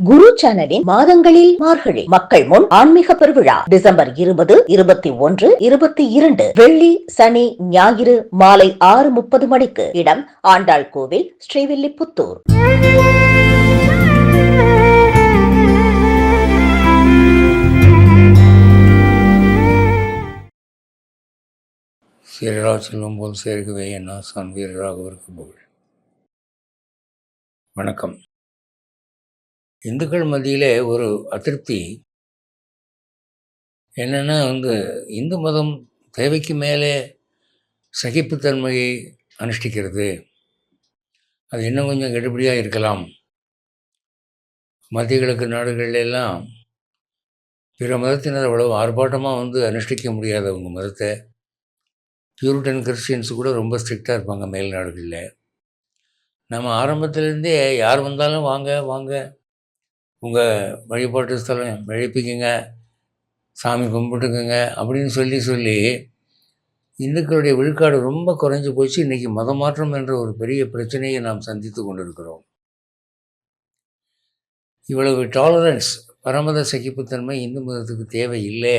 குரு சேனலின் மாதங்களில் மார்கழி மக்கள் முன் ஆன்மீக பெருவிழா டிசம்பர் இருபது இருபத்தி ஒன்று இருபத்தி இரண்டு வெள்ளி சனி ஞாயிறு மாலை ஆறு முப்பது மணிக்கு இடம் ஆண்டாள் கோவில் ஸ்ரீவில்லிபுத்தூர். சீரரா செல்வம் போல் சேர்கவே என் ஆசான் வீரராகவருக்கு புகழ். வணக்கம். இந்துக்கள் மத்தியிலே ஒரு அதிருப்தி என்னென்னா வந்து இந்து மதம் தேவைக்கு மேலே சகிப்புத்தன்மையை அனுஷ்டிக்கிறது. அது இன்னும் கொஞ்சம் கெடுபடியாக இருக்கலாம். மத்திய கிழக்கு நாடுகள்லாம் எல்லாம் பிற மதத்தினர் அவ்வளவு ஆர்ப்பாட்டமாக வந்து அனுஷ்டிக்க முடியாத அவங்க மதத்தை. பியூரிட்டன் கிறிஸ்டியன்ஸ் கூட ரொம்ப ஸ்ட்ரிக்டாக இருப்பாங்க மேல் நாடுகளில். நம்ம ஆரம்பத்துலேருந்தே யார் வந்தாலும் வாங்க வாங்க உங்கள் வழிபாட்டு ஸ்தலம் எழுப்பிக்கங்க சாமி கும்பிட்டுக்குங்க அப்படின்னு சொல்லி சொல்லி இந்துக்களுடைய விழுக்காடு ரொம்ப குறைஞ்சி போச்சு. இன்றைக்கி மதமாற்றம் என்ற ஒரு பெரிய பிரச்சனையை நாம் சந்தித்து கொண்டிருக்கிறோம். இவ்வளவு டாலரன்ஸ் பரமத சகிப்புத்தன்மை இந்து மதத்துக்கு தேவை இல்லை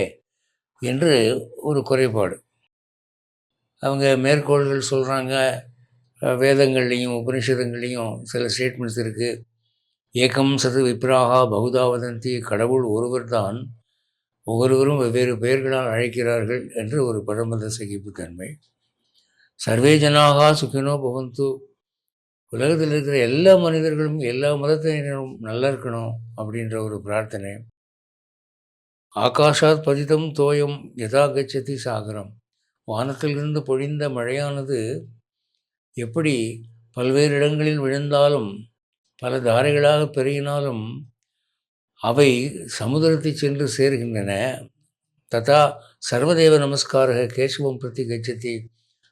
என்று ஒரு குறைபாடு. அவங்க மேற்கோள்கள் சொல்கிறாங்க வேதங்கள்லேயும் உபனிஷதங்கள்லேயும் சில ஸ்டேட்மெண்ட்ஸ் இருக்குது ஏகம் சது விப்ராகா பகுதா வதந்தி கடவுள் ஒருவர்தான் ஒவ்வொருவரும் வெவ்வேறு பெயர்களால் அழைக்கிறார்கள் என்று ஒரு பரமத சகிப்புத்தன்மை சர்வே ஜனாகா சுகினோ பவந்து. உலகத்தில் இருக்கிற எல்லா மனிதர்களும் எல்லா மதத்தினரும் நல்லா இருக்கணும் அப்படின்ற ஒரு பிரார்த்தனை. ஆகாஷாத் பதிதம் தோயம் யதா கச்சதி சாகரம். வானத்திலிருந்து பொழிந்த மழையானது எப்படி பல்வேறு இடங்களில் விழுந்தாலும் பல தாரைகளாக பெருகினாலும் அவை சமுதிரத்தை சென்று சேர்கின்றன. ததா சர்வதேவ நமஸ்காரக கேசவம் பிரதி கச்சத்தி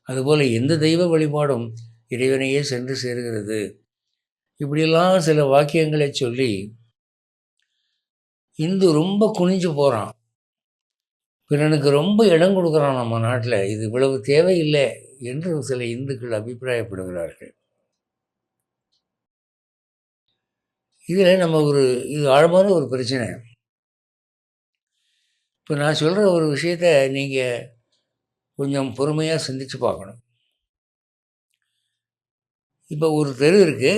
அதுபோல் எந்த தெய்வ வழிபாடும் இறைவனையே சென்று சேர்கிறது. இப்படியெல்லாம் சில வாக்கியங்களை சொல்லி இந்து ரொம்ப குனிஞ்சு போகிறான் பிறனுக்கு ரொம்ப இடம் கொடுக்குறான் நம்ம நாட்டில். இது இவ்வளவு தேவையில்லை என்று சில இந்துக்கள் அபிப்பிராயப்படுகிறார்கள். இதில் நம்ம ஒரு இது ஆழமான ஒரு பிரச்சனை. இப்போ நான் சொல்கிற ஒரு விஷயத்த நீங்கள் கொஞ்சம் பொறுமையாக சிந்திச்சு பார்க்கணும். இப்போ ஒரு தெரு இருக்குது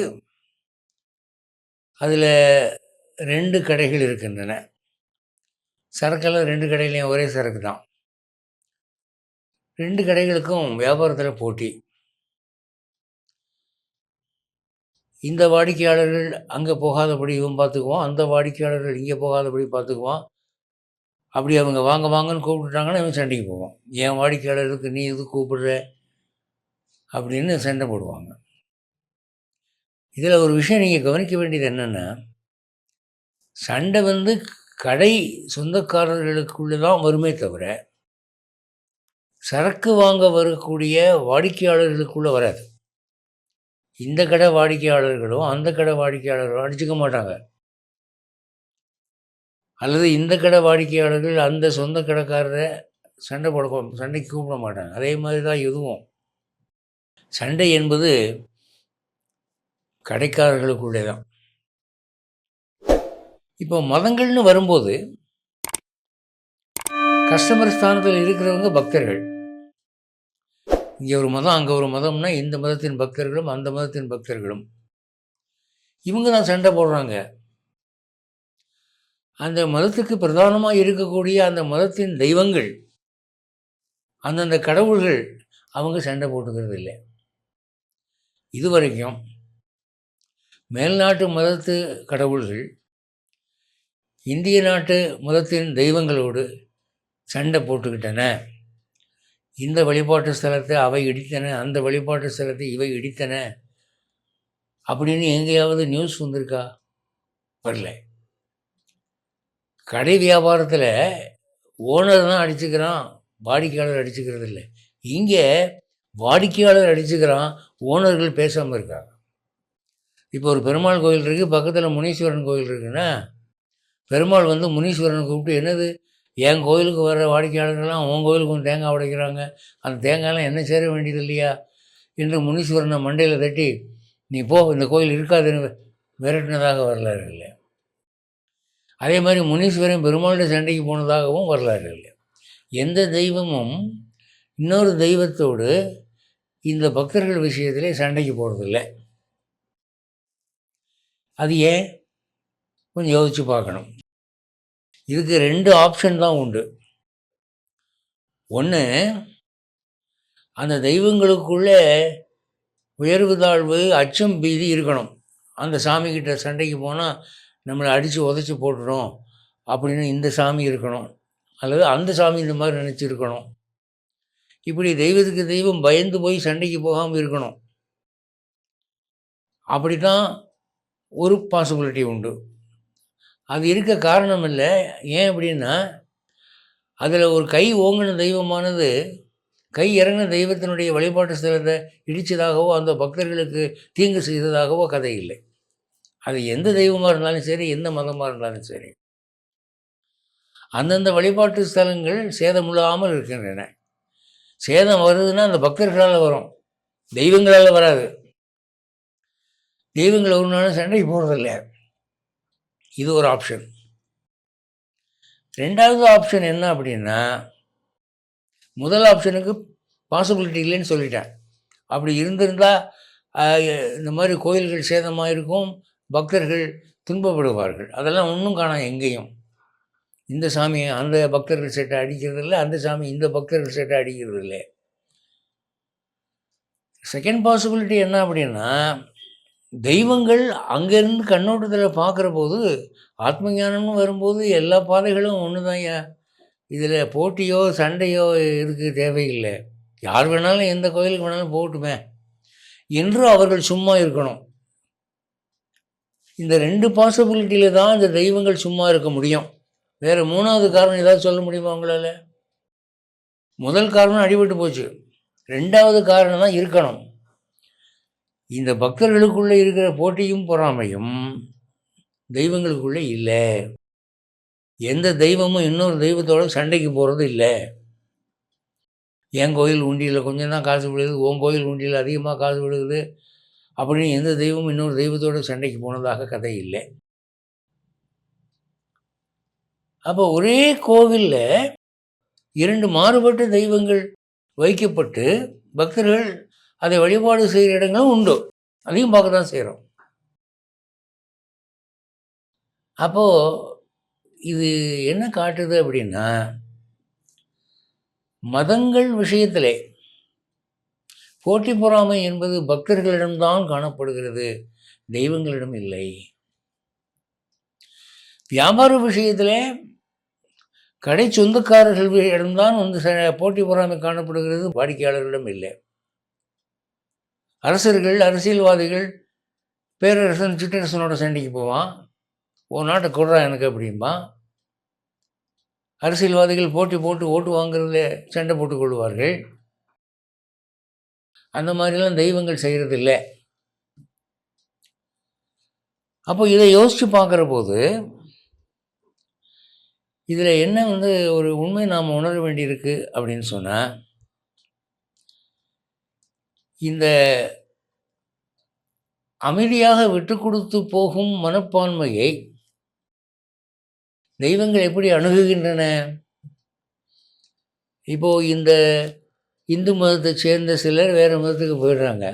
அதில் ரெண்டு கடைகள் இருக்கின்றன. சரக்கெல்லாம் ரெண்டு கடையிலையும் ஒரே சரக்கு தான். ரெண்டு கடைகளுக்கும் வியாபாரத்தில் போட்டி. இந்த வாடிக்கையாளர்கள் அங்கே போகாதபடி இவன் பார்த்துக்குவான் அந்த வாடிக்கையாளர்கள் இங்கே போகாதபடி பார்த்துக்குவான் அப்படி அவங்க வாங்க வாங்கன்னு கூப்பிட்டுட்டாங்கன்னா இவன் சண்டைக்கு போவான். என் வாடிக்கையாளருக்கு நீ இது கூப்பிடுற? அப்படின்னு சண்டை போடுவாங்க. இதில் ஒரு விஷயம் நீங்கள் கவனிக்க வேண்டியது என்னென்னா சண்டை வந்து கடை சொந்தக்காரர்களுக்குள்ளே தான் வருமே தவிர சரக்கு வாங்க வரக்கூடிய வாடிக்கையாளர்களுக்குள்ளே வராது. இந்த கடை வாடிக்கையாளர்களும் அந்த கடை வாடிக்கையாளர்களும் அடிச்சுக்க மாட்டாங்க. அல்லது இந்த கடை வாடிக்கையாளர்கள் அந்த சொந்த கடைக்காரரை சண்டை போட சண்டைக்கு கூப்பிட மாட்டாங்க. அதே மாதிரி தான் இதுவும். சண்டை என்பது கடைக்காரர்களுக்குள்ளே தான். இப்போ மதங்கள்னு வரும்போது கஸ்டமர் ஸ்தானத்தில் இருக்கிறவங்க பக்தர்கள். இங்கே ஒரு மதம் அங்கே ஒரு மதம்னா இந்த மதத்தின் பக்தர்களும் அந்த மதத்தின் பக்தர்களும். இவங்க தான் சண்டை போடுறாங்க. அந்த மதத்துக்கு பிரதானமாக இருக்கக்கூடிய அந்த மதத்தின் தெய்வங்கள் அந்தந்த கடவுள்கள் அவங்க சண்டை போட்டுக்கிறது இல்லை. இது வரைக்கும் மேல்நாட்டு மதத்து கடவுள்கள் இந்திய நாட்டு மதத்தின் தெய்வங்களோடு சண்டை போட்டுக்கிட்டன. இந்த வழிபாட்டு ஸ்தலத்தை அவை இடித்தன அந்த வழிபாட்டு ஸ்தலத்தை இவை இடித்தன அப்படின்னு எங்கேயாவது நியூஸ் வந்திருக்கா? வரல. கடை வியாபாரத்தில் ஓனர் தான் அடிச்சுக்கிறான் வாடிக்கையாளர் அடிச்சுக்கிறது இல்லை. இங்கே வாடிக்கையாளர் அடிச்சுக்கிறான் ஓனர்கள் பேசாமல் இருக்காங்க. இப்போ ஒரு பெருமாள் கோயில் இருக்குது பக்கத்தில் முனீஸ்வரன் கோயில் இருக்குன்னா பெருமாள் வந்து முனீஸ்வரனை கூப்பிட்டு என்னது? என் கோயிலுக்கு வர்ற வாடிக்கையாளர்கள்லாம் உன் கோயிலுக்கு வந்து தேங்காய் உடைக்கிறாங்க. அந்த தேங்காயெல்லாம் என்ன சேர வேண்டியது இல்லையா? என்று முனீஸ்வரனை மண்டையில் தட்டி நீ போ இந்த கோயில் இருக்காதுன்னு விரட்டினதாக வரலாறு இல்லை அதே மாதிரி முனீஸ்வரன் பெருமாளுடைய சண்டைக்கு போனதாகவும் வரலாறு இல்லை எந்த தெய்வமும் இன்னொரு தெய்வத்தோடு இந்த பக்தர்கள் விஷயத்திலே சண்டைக்கு போகிறதில்ல அது ஏன்? கொஞ்சம் யோசித்து பார்க்கணும். இதுக்கு ரெண்டு ஆப்ஷன் தான் உண்டு. ஒன்று அந்த தெய்வங்களுக்குள்ளே உயர்வு தாழ்வு அச்சம் பீதி இருக்கணும். அந்த சாமிக்கிட்ட சண்டைக்கு போனால் நம்மளை அடித்து உதச்சி போட்டுடும் அப்படின்னு இந்த சாமி இருக்கணும். அல்லது அந்த சாமி இந்த மாதிரி நினச்சிருக்கணும். இப்படி தெய்வத்துக்கு தெய்வம் பயந்து போய் சண்டைக்கு போகாமல் இருக்கணும். அப்படி தான் ஒரு பாசிபிலிட்டி உண்டு. அது இருக்க காரணம் இல்லை. ஏன் அப்படின்னா அதில் ஒரு கை ஓங்கின தெய்வமானது கை இறங்கின தெய்வத்தினுடைய வழிபாட்டு ஸ்தலத்தை இடித்ததாகவோ அந்த பக்தர்களுக்கு தீங்கு செய்ததாகவோ கதை இல்லை. அது எந்த தெய்வமாக இருந்தாலும் சரி எந்த மதமாக இருந்தாலும் சரி. அந்தந்த வழிபாட்டு ஸ்தலங்கள் சேதமில்லாமல் இருக்கின்றன. சேதம் வருதுன்னா அந்த பக்தர்களால் வரும். தெய்வங்களால் வராது. தெய்வங்கள் ஒரு நாளும் சண்டைக்கு போகிறதில்ல இது ஒரு ஆப்ஷன் ரெண்டாவது ஆப்ஷன் என்ன அப்படின்னா முதல் ஆப்ஷனுக்கு பாசிபிலிட்டி இல்லைன்னு சொல்லிட்டேன். அப்படி இருந்திருந்தால் இந்த மாதிரி கோயில்கள் சேதமாக இருக்கும் பக்தர்கள் துன்பப்படுவார்கள். அதெல்லாம் ஒன்றும் காணாம் எங்கேயும். இந்த சாமி அந்த பக்தர்கள் சேட்டை அடிக்கிறது இல்லை அந்த சாமி இந்த பக்தர்கள் சேட்டை அடிக்கிறது இல்லை. செகண்ட் பாசிபிலிட்டி என்ன அப்படின்னா தெய்வங்கள் அங்கேருந்து கண்ணோட்டத்தில் பார்க்குற போது ஆத்ம ஞானம்னு வரும்போது எல்லா பாதைகளும் ஒன்று தான் இதில் போட்டியோ சண்டையோ இதுக்கு தேவையில்லை. யார் வேணாலும் எந்த கோயிலுக்கு வேணாலும் போகட்டுமே. என்று அவர்கள் சும்மா இருக்கணும். இந்த ரெண்டு பாசிபிலிட்டியில் தான் இந்த தெய்வங்கள் சும்மா இருக்க முடியும். வேறு மூணாவது காரணம் ஏதாவது சொல்ல முடியுமா உங்களால்? முதல் காரணம் அடிபட்டு போச்சு. ரெண்டாவது காரணம் தான் இருக்கணும். இந்த பக்தர்களுக்குள்ளே இருக்கிற போட்டியும் பொறாமையும் தெய்வங்களுக்குள்ளே இல்லை. எந்த தெய்வமும் இன்னொரு தெய்வத்தோட சண்டைக்கு போகிறது இல்லை. என் கோயில் உண்டியில் கொஞ்சம் தான் காசு விழுகுது உன் கோயில் உண்டியில் அதிகமாக காசு விழுகுது அப்படின்னு எந்த தெய்வமும் இன்னொரு தெய்வத்தோடு சண்டைக்கு போனதாக கதை இல்லை. அப்போ ஒரே கோவிலில் இரண்டு மாறுபட்ட தெய்வங்கள் வைக்கப்பட்டு பக்தர்கள் அதை வழிபாடு செய்கிற இடங்களும் உண்டு. அதையும் பார்க்க தான் செய்கிறோம் அப்போது இது என்ன காட்டுது அப்படின்னா மதங்கள் விஷயத்திலே போட்டி பொறாமை என்பது பக்தர்களிடம்தான் காணப்படுகிறது தெய்வங்களிடம் இல்லை. வியாபார விஷயத்திலே கடை சொந்தக்காரர்கள் இடம்தான் வந்து ச- போட்டி பொறாமை காணப்படுகிறது வாடிக்கையாளர்களிடம் இல்லை. அரசர்கள் அரசியல்வாதிகள் பேரரசன் சிற்றரசனோட சண்டைக்கு போவான். ஒரு நாட்டை கொடுறா எனக்கு அப்படிம்பா. அரசியல்வாதிகள் போட்டி போட்டு ஓட்டு வாங்குறதுல சண்டை போட்டு கொள்வார்கள். அந்த மாதிரிலாம் தெய்வங்கள் செய்கிறது இல்லை அப்போ இதை யோசித்து பார்க்குற போது இதில் என்ன வந்து ஒரு உண்மை நாம் உணர வேண்டியிருக்கு அப்படின்னு சொன்னால் இந்த அமைதியாக விட்டு கொடுத்து போகும் மனப்பான்மையை தெய்வங்கள் எப்படி அணுகுகின்றன? இப்போ இந்த இந்து மதத்தை சேர்ந்த சிலர் வேறு மதத்துக்கு போயிடுறாங்க.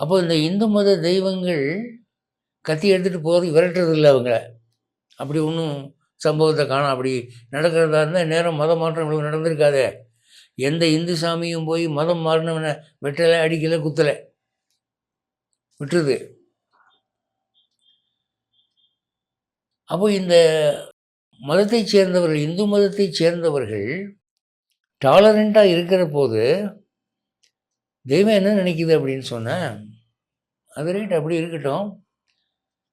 அப்போ இந்த இந்து மத தெய்வங்கள் கத்தி எடுத்துகிட்டு போகிறது விரட்டுறது இல்லை அவங்கள. அப்படி ஒன்றும் சம்பவத்தை காணும் அப்படி நடக்கிறதா இருந்தால் நேரம் மத மாற்றம் இவ்வளவு நடந்திருக்காதே. எந்த இந்து சாமியும் போய் மதம் மாறினவனை வெட்டலை அடிக்கலை குத்தலை. விட்டுருது. அப்போ இந்த மதத்தைச் சேர்ந்தவர்கள் இந்து மதத்தைச் சேர்ந்தவர்கள் டாலரண்ட்டாக இருக்கிற போது தெய்வம் என்ன நினைக்குது அப்படின்னு சொன்னேன் அது ரைட் அப்படி இருக்கட்டும்.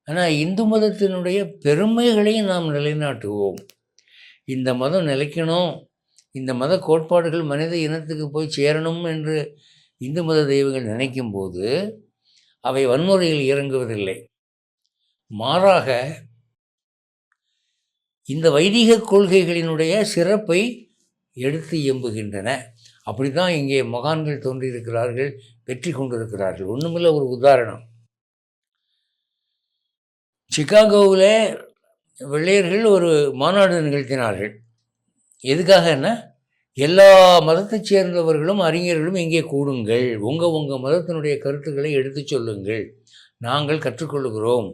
ஆனால் இந்து மதத்தினுடைய பெருமைகளையும் நாம் நிலைநாட்டுவோம். இந்த மதம் நிலைக்கணும். இந்த மத கோட்பாடுகள் மனித இனத்துக்கு போய் சேரணும் என்று இந்து மத தெய்வங்கள் நினைக்கும் போது அவை வன்முறையில் இறங்குவதில்லை. மாறாக இந்த வைதிக கொள்கைகளினுடைய சிறப்பை எடுத்து எம்புகின்றன அப்படி தான் இங்கே மகான்கள் தோன்றியிருக்கிறார்கள் வெற்றி கொண்டிருக்கிறார்கள். ஒன்றுமில்ல ஒரு உதாரணம். சிகாகோவில் வெள்ளையர்கள் ஒரு மாநாடு நிகழ்த்தினார்கள். எதுக்காகன்னா எல்லா மதத்தைச் சேர்ந்தவர்களும் அறிஞர்களும் இங்கே கூடுங்கள். உங்கள் உங்கள் மதத்தினுடைய கருத்துக்களை எடுத்துச் சொல்லுங்கள். நாங்கள் கற்றுக்கொள்கிறோம்.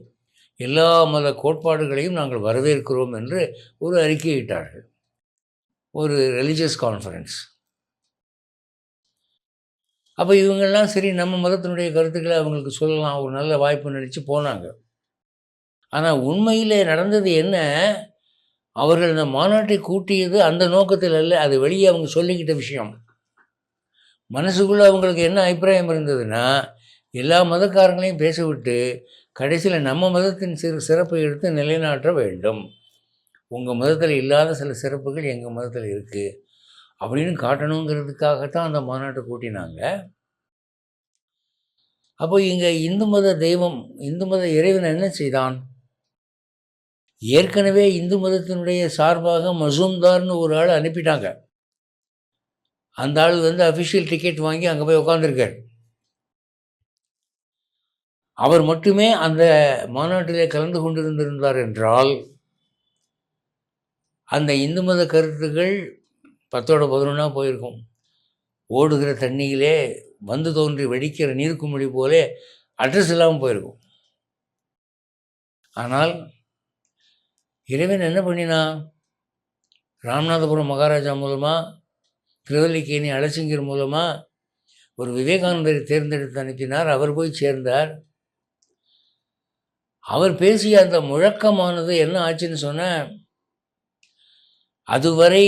எல்லா மத கோட்பாடுகளையும் நாங்கள் வரவேற்கிறோம் என்று ஒரு அறிக்கையிட்டார்கள். ஒரு ரிலிஜியஸ் கான்ஃபரன்ஸ் அப்போ இவங்கெல்லாம் சரி நம்ம மதத்தினுடைய கருத்துக்களை அவங்களுக்கு சொல்லலாம். ஒரு நல்ல வாய்ப்பு நினச்சி போனாங்க. ஆனால் உண்மையில் நடந்தது என்ன? அவர்கள் இந்த மாநாட்டை கூட்டியது அந்த நோக்கத்தில் அல்ல அது வெளியே அவங்க சொல்லிக்கிட்ட விஷயம். மனசுக்குள்ளே அவங்களுக்கு என்ன அபிப்பிராயம் இருந்ததுன்னா எல்லா மதக்காரங்களையும் பேசிவிட்டு கடைசியில் நம்ம மதத்தின் சிறு சிறப்பை எடுத்து நிலைநாட்ட வேண்டும். உங்கள் மதத்தில் இல்லாத சில சிறப்புகள் எங்கள் மதத்தில் இருக்குது அப்படின்னு காட்டணுங்கிறதுக்காகத்தான் அந்த மாநாட்டை கூட்டினாங்க. அப்போ இங்கே இந்து மத தெய்வம் இந்து மத இறைவன் என்ன செய்தான்? ஏற்கனவே இந்து மதத்தினுடைய சார்பாக மசூம்தார்னு ஒரு ஆள் அனுப்பிட்டாங்க. அந்த ஆள் வந்து அஃபிஷியல் டிக்கெட் வாங்கி அங்கே போய் உட்காந்துருக்கார் அவர் மட்டுமே அந்த மாநாட்டிலே கலந்து கொண்டிருந்திருந்தார் என்றால் அந்த இந்து மத கருத்துக்கள் பத்தோட பதினொன்றா போயிருக்கும். ஓடுகிற தண்ணியிலே வந்து தோன்றி வெடிக்கிற நீர்க்குமிழி போலே அட்ரஸ் இல்லாமல் போயிருக்கும். ஆனால் இறைவன் என்ன பண்ணினான் ராமநாதபுரம் மகாராஜா மூலமாக திருவல்லிக்கேணி அலசிங்கர் மூலமாக ஒரு விவேகானந்தரை தேர்ந்தெடுத்து அனுப்பினார். அவர் போய் சேர்ந்தார். அவர் பேசிய அந்த முழக்கமானது என்ன ஆச்சுன்னு சொன்னால் அதுவரை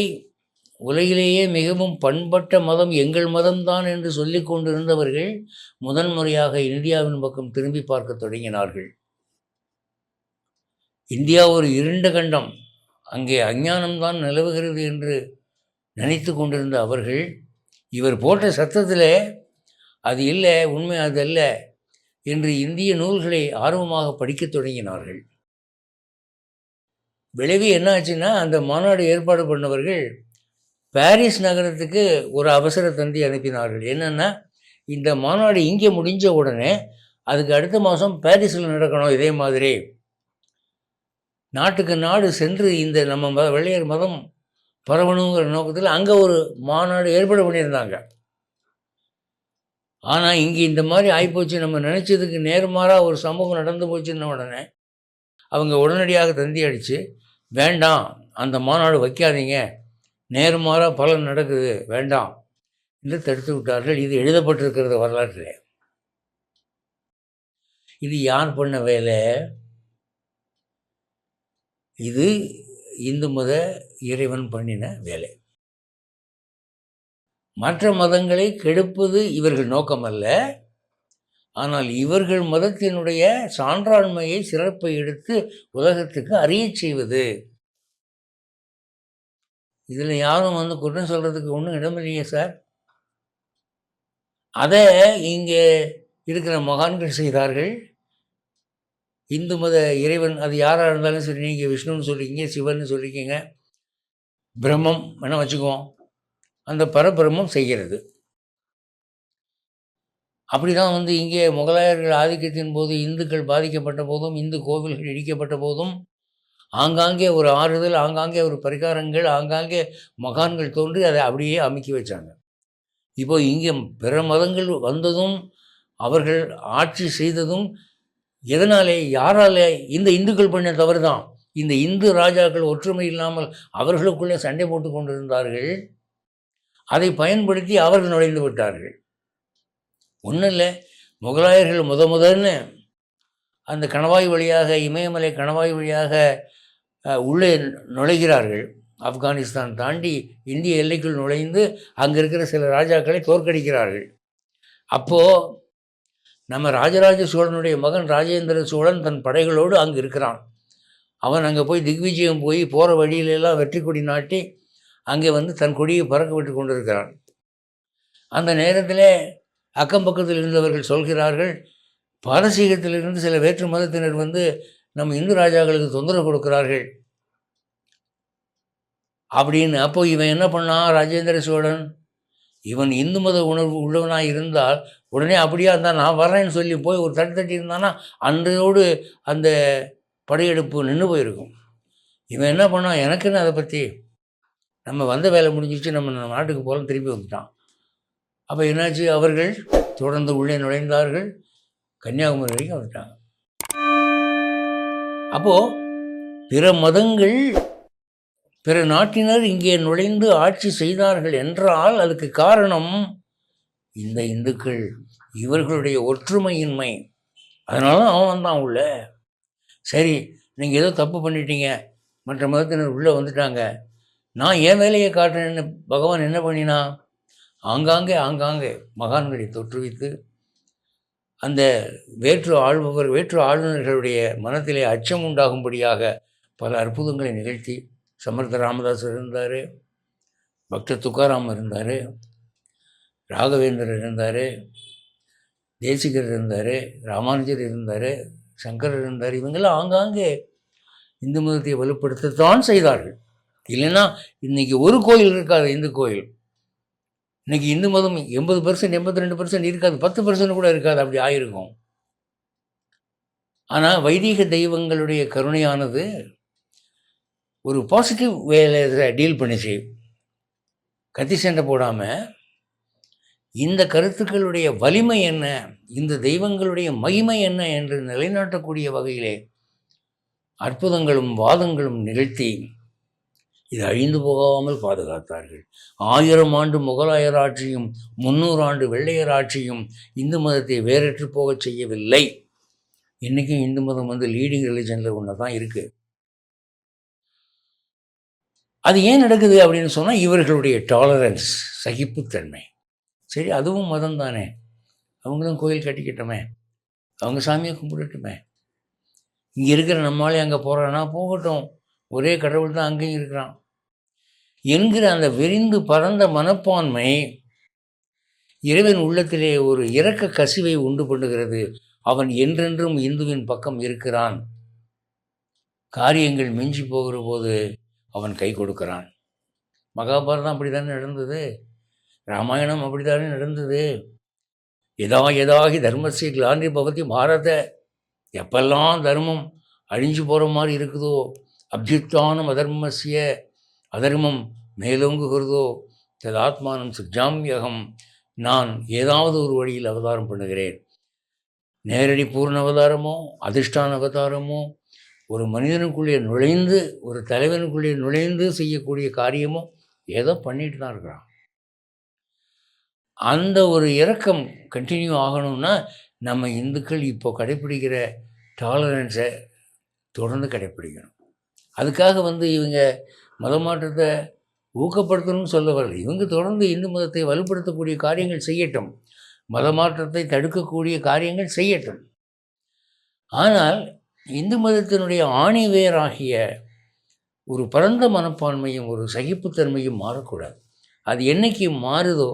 உலகிலேயே மிகவும் பண்பட்ட மதம் எங்கள் மதம்தான் என்று சொல்லிக் கொண்டிருந்தவர்கள் முதன்முறையாக இந்தியாவின் பக்கம் திரும்பி பார்க்க தொடங்கினார்கள். இந்தியா ஒரு இருண்ட கண்டம். அங்கே அஞ்ஞானம்தான் நிலவுகிறது என்று நினைத்து கொண்டிருந்த அவர்கள் இவர் போட்ட சத்தத்தில் அது இல்லை உண்மை அது அல்ல என்று இந்திய நூல்களை ஆர்வமாக படிக்கத் தொடங்கினார்கள். விளைவு என்ன ஆச்சுன்னா அந்த மாநாடு ஏற்பாடு பண்ணவர்கள் பாரிஸ் நகரத்துக்கு ஒரு அவசர தந்தி அனுப்பினார்கள். என்னென்னா இந்த மாநாடு இங்கே முடிஞ்ச உடனே அதுக்கு அடுத்த மாதம் பாரிஸில் நடக்கணும் இதே மாதிரி. நாட்டுக்கு நாடு சென்று இந்த நம்ம மத வெள்ளையர் மதம் பரவணுங்கிற நோக்கத்தில் அங்கே ஒரு மாநாடு ஏற்பாடு பண்ணியிருந்தாங்க. ஆனால் இங்கே இந்த மாதிரி ஆகிப்போச்சு நம்ம நினச்சதுக்கு நேர்மாறாக ஒரு சம்பவம் நடந்து போச்சுன்ன உடனே அவங்க உடனடியாக தந்தி அடித்து வேண்டாம் அந்த மாநாடு வைக்காதீங்க. நேர்மாறாக பலன் நடக்குது. வேண்டாம். என்று தடுத்து விட்டார்கள். இது எழுதப்பட்டிருக்கிறது வரலாற்றில். இது யார் பண்ண வேலை? இது இந்து மத இறைவன் பண்ணின வேலை. மற்ற மதங்களை கெடுப்பது இவர்கள் நோக்கமல்ல. ஆனால் இவர்கள் மதத்தினுடைய சான்றாண்மையை சிறப்பை எடுத்து உலகத்துக்கு அறிய செய்வது. இதில் யாரும் வந்து குற்றம் சொல்கிறதுக்கு ஒன்றும் இடமில்லையே சார். அதை இங்கே இருக்கிற மகான்கள் செய்தார்கள். இந்து மத இறைவன் அது யாராக இருந்தாலும் சரி நீங்கள் விஷ்ணுன்னு சொல்லிக்கிங்க சிவன் சொல்லிக்கிங்க பிரம்மம் வேணால் வச்சுக்குவோம். அந்த பரபிரம்மம் செய்கிறது. அப்படி தான் வந்து இங்கே முகலாயர்கள் ஆதிக்கத்தின் போது இந்துக்கள் பாதிக்கப்பட்ட போதும் இந்து கோவில்கள் இடிக்கப்பட்ட போதும் ஆங்காங்கே ஒரு ஆறுதல் ஆங்காங்கே ஒரு பரிகாரங்கள் ஆங்காங்கே மகான்கள் தோன்றி அதை அப்படியே அமைக்கி வச்சாங்க. இப்போ இங்கே பிற மதங்கள் வந்ததும் அவர்கள் ஆட்சி செய்ததும் எதனாலே யாராலே இந்த இந்துக்கள் பண்ண தவறு தான் இந்த இந்து ராஜாக்கள் ஒற்றுமை இல்லாமல் அவர்களுக்குள்ளே சண்டை போட்டு கொண்டிருந்தார்கள். அதை பயன்படுத்தி அவர்கள் நுழைந்து விட்டார்கள். ஒன்றும் இல்லை முகலாயர்கள் முத முதன்னு அந்த கணவாய் வழியாக இமயமலை கணவாய் வழியாக உள்ளே நுழைகிறார்கள். ஆப்கானிஸ்தான் தாண்டி இந்திய எல்லைக்குள் நுழைந்து அங்கே இருக்கிற சில ராஜாக்களை தோற்கடிக்கிறார்கள். அப்போது நம்ம ராஜராஜ சோழனுடைய மகன் ராஜேந்திர சோழன் தன் படைகளோடு அங்கே இருக்கிறான். அவன் அங்கே போய் திக்விஜயம் போய் போகிற வழியிலெல்லாம் வெற்றி கொடி நாட்டி அங்கே வந்து தன் கொடியை பறக்க விட்டு கொண்டிருக்கிறான். அந்த நேரத்தில் அக்கம் பக்கத்தில் இருந்தவர்கள் சொல்கிறார்கள் பாரசீகத்திலிருந்து சில வேற்று மதத்தினர் வந்து நம்ம இந்து ராஜாக்களுக்கு தொந்தரவு கொடுக்கிறார்கள். அப்படின்னு அப்போ இவன் என்ன பண்ணான் ராஜேந்திர சோழன்? இவன் இந்து மத உணர்வு உள்ளவனாக இருந்தால் உடனே அப்படியா இருந்தால் நான் வரேன்னு சொல்லி போய் ஒரு தட்டு தட்டி இருந்தான்னா அன்றையோடு அந்த படையெடுப்பு நின்று போயிருக்கும். இவன் என்ன பண்ணான் எனக்குன்னு அதை பற்றி நம்ம வந்த வேலை முடிஞ்சிச்சு நம்ம நம்ம நாட்டுக்கு போகலாம் திரும்பி வந்துட்டான். அப்போ என்னாச்சு? அவர்கள் தொடர்ந்து உள்ளே நுழைந்தார்கள். கன்னியாகுமரி வரைக்கும் வந்துட்டாங்க. அப்போது பிற மதங்கள் பிற நாட்டினர் இங்கே நுழைந்து ஆட்சி செய்தார்கள் என்றால் அதுக்கு காரணம் இந்த இந்துக்கள் இவர்களுடைய ஒற்றுமையின்மை. அதனால தான் அவன் வந்தான் உள்ள. சரி நீங்கள் ஏதோ தப்பு பண்ணிட்டீங்க. மற்ற மதத்தினர் உள்ளே வந்துட்டாங்க. நான் என் வேலையை காட்டுறேன்னு பகவான் என்ன பண்ணினா ஆங்காங்கே ஆங்காங்கே மகான்களை தோற்றுவித்து அந்த வேற்று ஆள்பவர் வேற்று ஆளுநர்களுடைய மனத்திலே அச்சம் உண்டாகும்படியாக பல அற்புதங்களை நிகழ்த்தி சமர்த்த ராமதாஸ் இருந்தார் பக்த துக்காராம் இருந்தார் ராகவேந்தர் இருந்தார் தேசிகர் இருந்தார் ராமானுஜர் இருந்தார் சங்கரர் இருந்தார் இவங்கெல்லாம் ஆங்காங்கே இந்து மதத்தை வலுப்படுத்தத்தான் செய்தார்கள். இல்லைன்னா இன்றைக்கி ஒரு கோயில் இருக்காது இந்து கோயில். இன்னைக்கு இந்து மதம் எண்பது பர்சன்ட் எண்பத்தி ரெண்டு பர்சன்ட் இருக்காது பத்து பர்சன்ட் கூட இருக்காது அப்படி ஆயிருக்கும். ஆனால் வைதிக தெய்வங்களுடைய கருணையானது ஒரு பாசிட்டிவ் வேலை டீல் பண்ணிச்சு. கத்தி சண்டை போடாமல் இந்த கருத்துக்களுடைய வலிமை என்ன? இந்த தெய்வங்களுடைய மகிமை என்ன? என்று நிலைநாட்டக்கூடிய வகையிலே அற்புதங்களும் வாதங்களும் நிகழ்த்தி இது அழிந்து போகாமல் பாதுகாத்தார்கள். ஆயிரம் ஆண்டு முகலாயர் ஆட்சியும் முன்னூறு ஆண்டு வெள்ளையர் ஆட்சியும் இந்து மதத்தை வேறற்று போகச் செய்யவில்லை. இன்றைக்கும் இந்து மதம் வந்து லீடிங் ரிலிஜனில் ஒன்று தான் இருக்குது அது ஏன் நடக்குது அப்படின்னு சொன்னால் இவர்களுடைய டாலரன்ஸ் சகிப்புத்தன்மை. சரி அதுவும் மதம் தானே அவங்களும் கோயில் கட்டிக்கிட்டோமே? அவங்க சாமியை கும்பிடட்டுமே? இங்கே இருக்கிற நம்மளாலே அங்கே போகிறான்னா போகட்டும். ஒரே கடவுள் தான் அங்கேயும் இருக்கிறான். என்கிற அந்த விரிந்து பறந்த மனப்பான்மை இறைவன் உள்ளத்திலே ஒரு இறக்க கசிவை உண்டு பண்ணுகிறது. அவன் என்றென்றும் இந்துவின் பக்கம் இருக்கிறான். காரியங்கள் மிஞ்சி போகிற போது அவன் கை கொடுக்கிறான். மகாபாரதம் அப்படி தானே நடந்தது? ராமாயணம் அப்படித்தானே நடந்தது? எதா எதாகி தர்மஸ்ரீ கிளாந்தி பவதி பாரத எப்பெல்லாம் தர்மம் அழிஞ்சு போகிற மாதிரி இருக்குதோ அபியுத்தானம் அதர்மஸ்ய அதர்மம் மேலோங்குகிறதோ ததாத்மானம் சுஜாமியகம் நான் ஏதாவது ஒரு வழியில் அவதாரம் பண்ணுகிறேன். நேரடி பூர்ண அவதாரமோ அதிர்ஷ்டான அவதாரமோ ஒரு மனிதனுக்குள்ளே நுழைந்து ஒரு தலைவனுக்குள்ளே நுழைந்து செய்யக்கூடிய காரியமோ ஏதோ பண்ணிட்டு தான் இருக்கிறான். அந்த ஒரு இறக்கம் கண்டினியூ ஆகணும்னா நம்ம இந்துக்கள் இப்போ கடைப்பிடிக்கிற டாலரன்ஸை தொடர்ந்து கடைப்பிடிக்கணும். அதுக்காக வந்து இவங்க மத மாற்றத்தை ஊக்கப்படுத்தணும்னு சொல்ல வரல இவங்க தொடர்ந்து இந்து மதத்தை வலுப்படுத்தக்கூடிய காரியங்கள் செய்யட்டும். மத மாற்றத்தை தடுக்கக்கூடிய காரியங்கள் செய்யட்டும். ஆனால் இந்து மதத்தினுடைய ஆணிவேராகிய ஒரு பரந்த மனப்பான்மையும் ஒரு சகிப்புத்தன்மையும் மாறக்கூடாது. அது என்றைக்கு மாறுதோ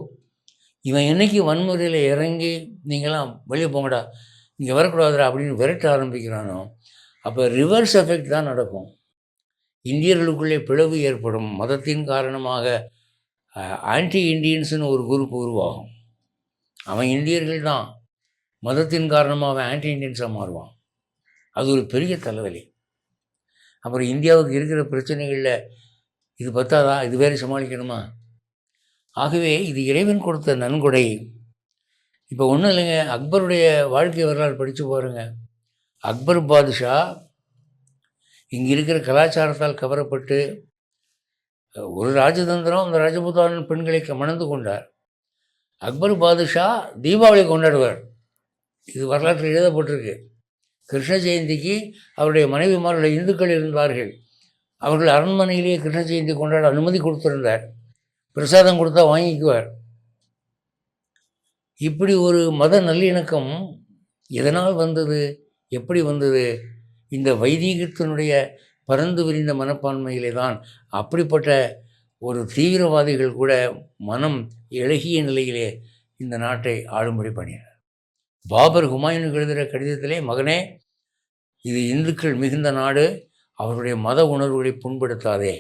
இவன் என்றைக்கு வன்முறையில் இறங்கி நீங்களாம் வெளியே போங்கடா இங்கே வரக்கூடாதுடா அப்படின்னு விரட்ட ஆரம்பிக்கிறானோ அப்போ ரிவர்ஸ் எஃபெக்ட் தான் நடக்கும். இந்தியர்களுக்குள்ளே பிளவு ஏற்படும். மதத்தின் காரணமாக ஆன்டி இண்டியன்ஸ்னு ஒரு குரூப் உருவாகும். அவன் இந்தியர்கள் தான். மதத்தின் காரணமாக அவன் ஆன்டி இண்டியன்ஸாக மாறுவான். அது ஒரு பெரிய தலைவலி. அப்புறம் இந்தியாவுக்கு இருக்கிற பிரச்சனைகளில் இது பத்தாதா? இது வேறு சமாளிக்கணுமா? ஆகவே இது இறைவன் கொடுத்த நன்கொடை. இப்போ ஒன்றும் இல்லைங்க அக்பருடைய வாழ்க்கை வரலாறு படித்து பாருங்க. அக்பர் பாதுஷா இங்கே இருக்கிற கலாச்சாரத்தால் கவரப்பட்டு ஒரு ராஜதந்திரம் அந்த ராஜபுதான பெண்களை மணந்து கொண்டார். அக்பர் பாதுஷா தீபாவளி கொண்டாடுவார். இது வரலாற்றில் எழுதப்பட்டிருக்கு. கிருஷ்ண ஜெயந்திக்கு அவருடைய மனைவிமார்கள் இந்துக்கள் இருந்தார்கள். அவர்கள் அரண்மனையிலேயே கிருஷ்ண ஜெயந்தி கொண்டாட அனுமதி கொடுத்திருந்தார். பிரசாதம் கொடுத்தா வாங்கிக்குவார். இப்படி ஒரு மத நல்லிணக்கம் எதனால் வந்தது? எப்படி வந்தது? இந்த வைதீகத்தினுடைய பறந்து விரிந்த மனப்பான்மையிலே தான் அப்படிப்பட்ட ஒரு தீவிரவாதிகள் கூட மனம் இழகிய நிலையிலே இந்த நாட்டை ஆளும்படி பண்ணினார். பாபர் ஹுமாயூனுக்கு எழுதுகிற கடிதத்திலே மகனே இது இந்துக்கள் மிகுந்த நாடு அவருடைய மத உணர்வுகளை புண்படுத்தாதே.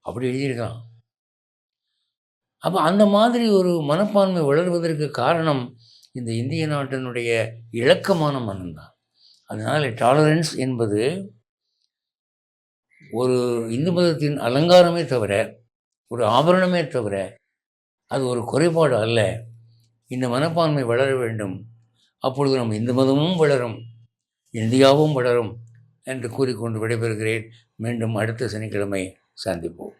அப்படி எழுதியிருக்கான். அப்போ அந்த மாதிரி ஒரு மனப்பான்மை வளர்வதற்கு காரணம் இந்த இந்திய நாட்டினுடைய இலக்கமான மனம்தான். அதனால் டாலரன்ஸ் என்பது ஒரு இந்து மதத்தின் அலங்காரமே தவிர ஒரு ஆபரணமே தவிர அது ஒரு குறைபாடு அல்ல. இந்த மனப்பான்மை வளர வேண்டும். அப்பொழுது நம் இந்து மதமும் வளரும் இந்தியாவும் வளரும் என்று கூறிக்கொண்டு விடைபெறுகிறேன். மீண்டும் அடுத்த சனிக்கிழமை சந்திப்போம்.